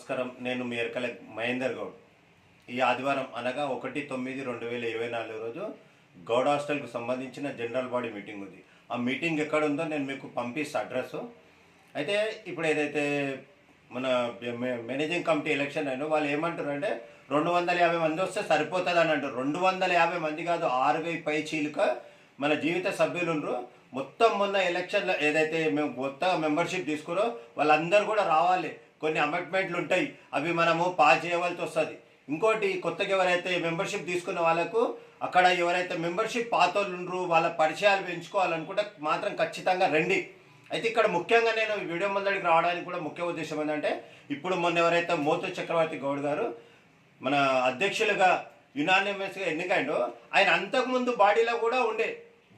నమస్కారం. నేను మీ ఎరకల మహేందర్ గౌడ్. ఈ ఆదివారం అనగా ఒకటి తొమ్మిది రెండు వేల ఇరవై నాలుగు రోజు గౌడ్ హాస్టల్కు సంబంధించిన జనరల్ బాడీ మీటింగ్ ఉంది. ఆ మీటింగ్ ఎక్కడ ఉందో నేను మీకు పంపిస్తా అడ్రస్. అయితే ఇప్పుడు ఏదైతే మన మేనేజింగ్ కమిటీ ఎలక్షన్ అయినా వాళ్ళు ఏమంటారు అంటే రెండు వందల యాభై మంది వస్తే సరిపోతుంది అని అంటారు. రెండు వందల యాభై మంది కాదు ఆరు వెయ్యి పై చీలుక మన జీవిత సభ్యులుండ్రు మొత్తం మొన్న ఎలక్షన్లో ఏదైతే మేము కొత్తగా మెంబర్షిప్ తీసుకురో వాళ్ళందరూ కూడా రావాలి. కొన్ని అమెంట్మెంట్లు ఉంటాయి. అవి మనము పాస్ చేయవలసి వస్తుంది. ఇంకోటి కొత్తగా ఎవరైతే మెంబర్షిప్ తీసుకున్న వాళ్ళకు అక్కడ ఎవరైతే మెంబర్షిప్ పాతోళ్ళు ఉండ్రు వాళ్ళ పరిచయాలు పెంచుకోవాలనుకుంటే మాత్రం ఖచ్చితంగా రండి. అయితే ఇక్కడ ముఖ్యంగా నేను ఈ వీడియో ముందడికి రావడానికి కూడా ముఖ్య ఉద్దేశం ఏంటంటే ఇప్పుడు మొన్న ఎవరైతే మోతు చక్రవర్తి గౌడ్ గారు మన అధ్యక్షులుగా యునానిమస్గా ఎన్నికైండో ఆయన అంతకుముందు బాడీలో కూడా ఉండే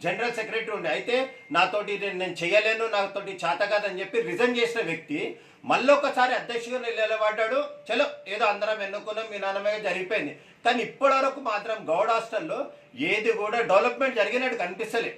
జనరల్ సెక్రటరీ ఉండే. అయితే నాతోటి నేను చేయలేను నాతోటి చేత కాదని చెప్పి రిజైన్ చేసిన వ్యక్తి మళ్ళీ ఒకసారి అధ్యక్షుగా నిలబడ్డాడు. చలో ఏదో అందరం ఎన్నుకున్నాం మీ నాన్నమే జరిగిపోయింది. కానీ ఇప్పటి వరకు మాత్రం గౌడ్ హాస్టల్లో ఏది కూడా డెవలప్మెంట్ జరిగినట్టు కనిపిస్తలే.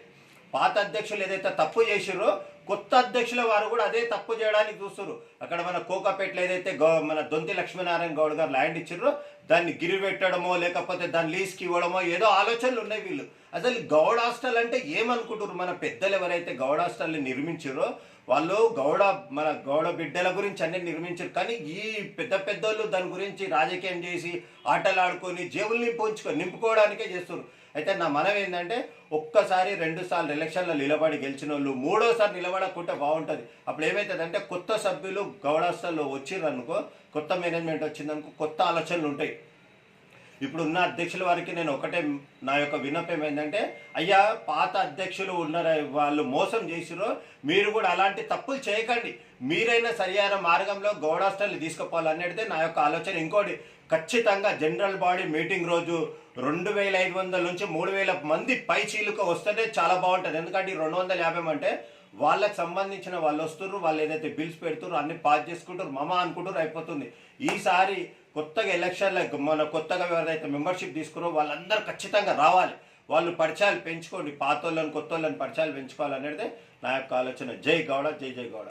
పాత అధ్యక్షులు ఏదైతే తప్పు చేసిరో కొత్త అధ్యక్షుల వారు కూడా అదే తప్పు చేయడానికి చూస్తారు అక్కడ మన కోకాపేటలో ఏదైతే గౌ మన దొంతి లక్ష్మీనారాయణ గౌడ్ గారు ల్యాండ్ ఇచ్చారో దాన్ని గిరి పెట్టడమో లేకపోతే దాన్ని లీజ్కి ఇవ్వడమో ఏదో ఆలోచనలు ఉన్నాయి వీళ్ళు. అసలు గౌడ్ హాస్టల్ అంటే ఏమనుకుంటారు మన పెద్దలు ఎవరైతే గౌడ్ హాస్టల్ని నిర్మించారో వాళ్ళు గౌడ మన గౌడ బిడ్డల గురించి అన్ని నిర్మించారు కానీ ఈ పెద్ద పెద్దోళ్ళు దాని గురించి రాజకీయం చేసి ఆటలు ఆడుకొని జేబులు నింపుంచుకో నింపుకోవడానికే చేస్తారు అయితే నా మనం ఏంటంటే ఒక్కసారి రెండు సార్లు ఎలక్షన్లో నిలబడి గెలిచిన వాళ్ళు మూడోసారి నిలబడకుంటే బాగుంటుంది. అప్పుడు ఏమవుతుందంటే కొత్త సభ్యులు గౌడాస్థల్లో వచ్చిర్రనుకో కొత్త మేనేజ్మెంట్ వచ్చిందనుకో కొత్త ఆలోచనలు ఉంటాయి. ఇప్పుడు ఉన్న అధ్యక్షుల వారికి నేను ఒకటే నా యొక్క విన్నపం ఏంటంటే అయ్యా పాత అధ్యక్షులు ఉన్నారు వాళ్ళు మోసం చేసిరో మీరు కూడా అలాంటి తప్పులు చేయకండి. మీరైనా సరియైన మార్గంలో గౌడాస్టల్ని తీసుకుపోవాలనేది నా యొక్క ఆలోచన ఇంకోటి. ఖచ్చితంగా జనరల్ బాడీ మీటింగ్ రోజు రెండు వేల ఐదు వందల నుంచి మూడు వేల మంది పై చీలుక వస్తేనే చాలా బాగుంటుంది. ఎందుకంటే ఈ రెండు వందల యాభై అంటే వాళ్ళకి సంబంధించిన వాళ్ళు వస్తున్నారు వాళ్ళు ఏదైతే బిల్స్ పెడుతున్నారు అన్ని పాస్ చేసుకుంటారు మమ అనుకుంటారు అయిపోతుంది. ఈసారి కొత్తగా ఎలక్షన్లకు మన కొత్తగా ఎవరైతే మెంబర్షిప్ తీసుకురో వాళ్ళందరూ ఖచ్చితంగా రావాలి. వాళ్ళు పరిచయాలు పెంచుకోండి పాత వాళ్ళని కొత్త వాళ్ళని పరిచయాలు పెంచుకోవాలనేది నా యొక్క ఆలోచన. జై గౌడ జై జై గౌడ.